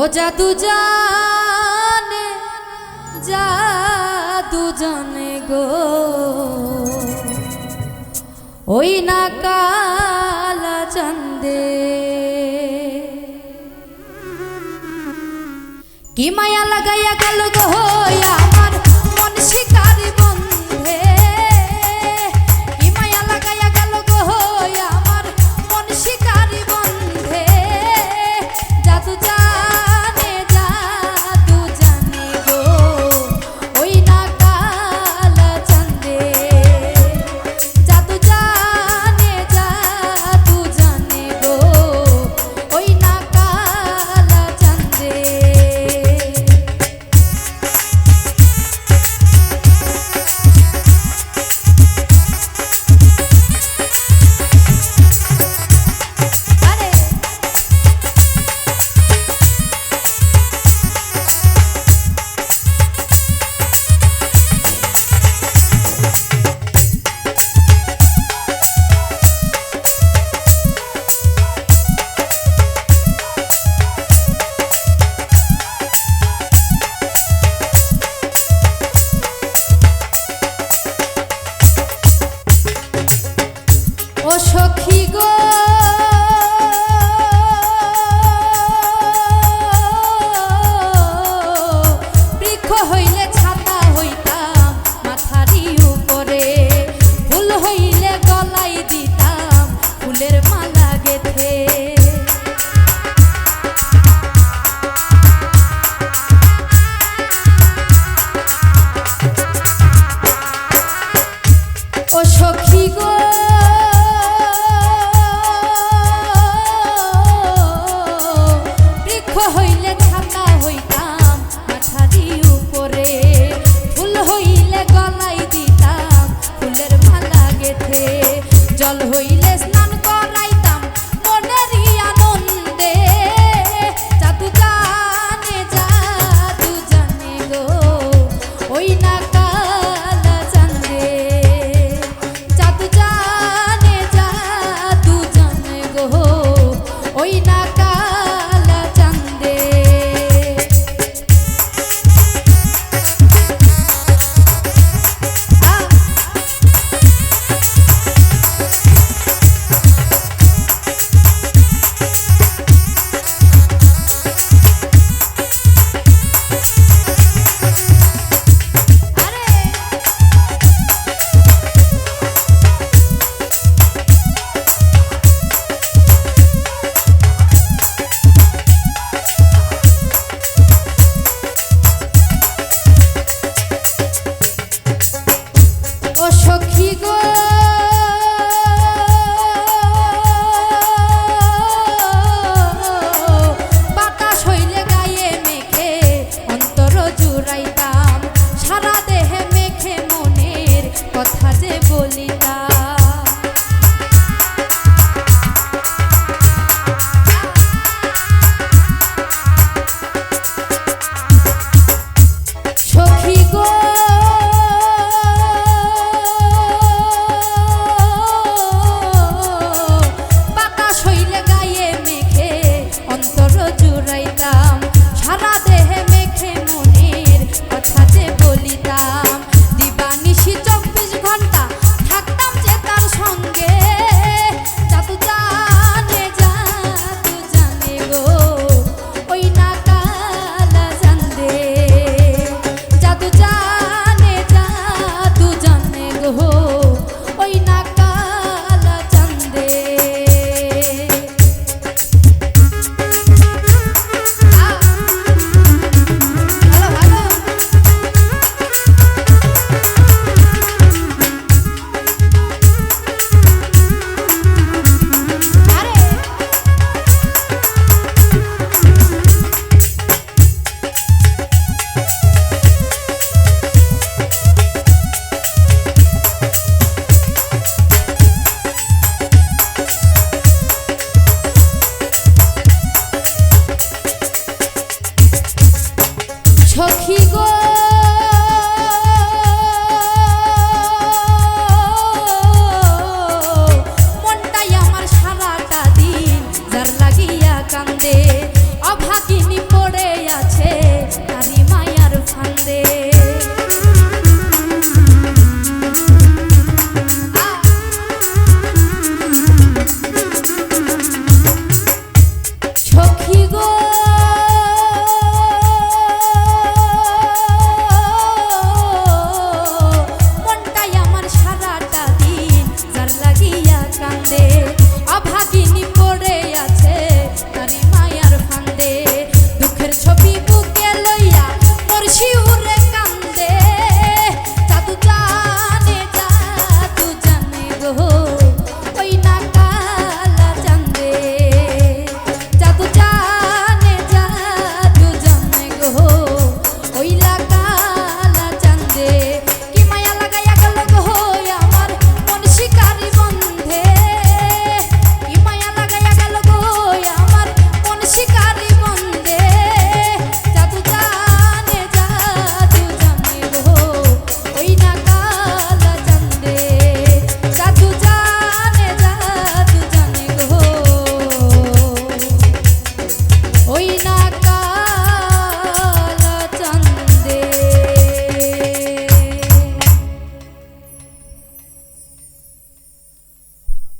ও জাদু জানে জাদু জানে গো। ওই না কালা চন্দে কি মায়া লাগাইয়া গেল গো হইয়া আমার মন শিকারি ও সখী গো।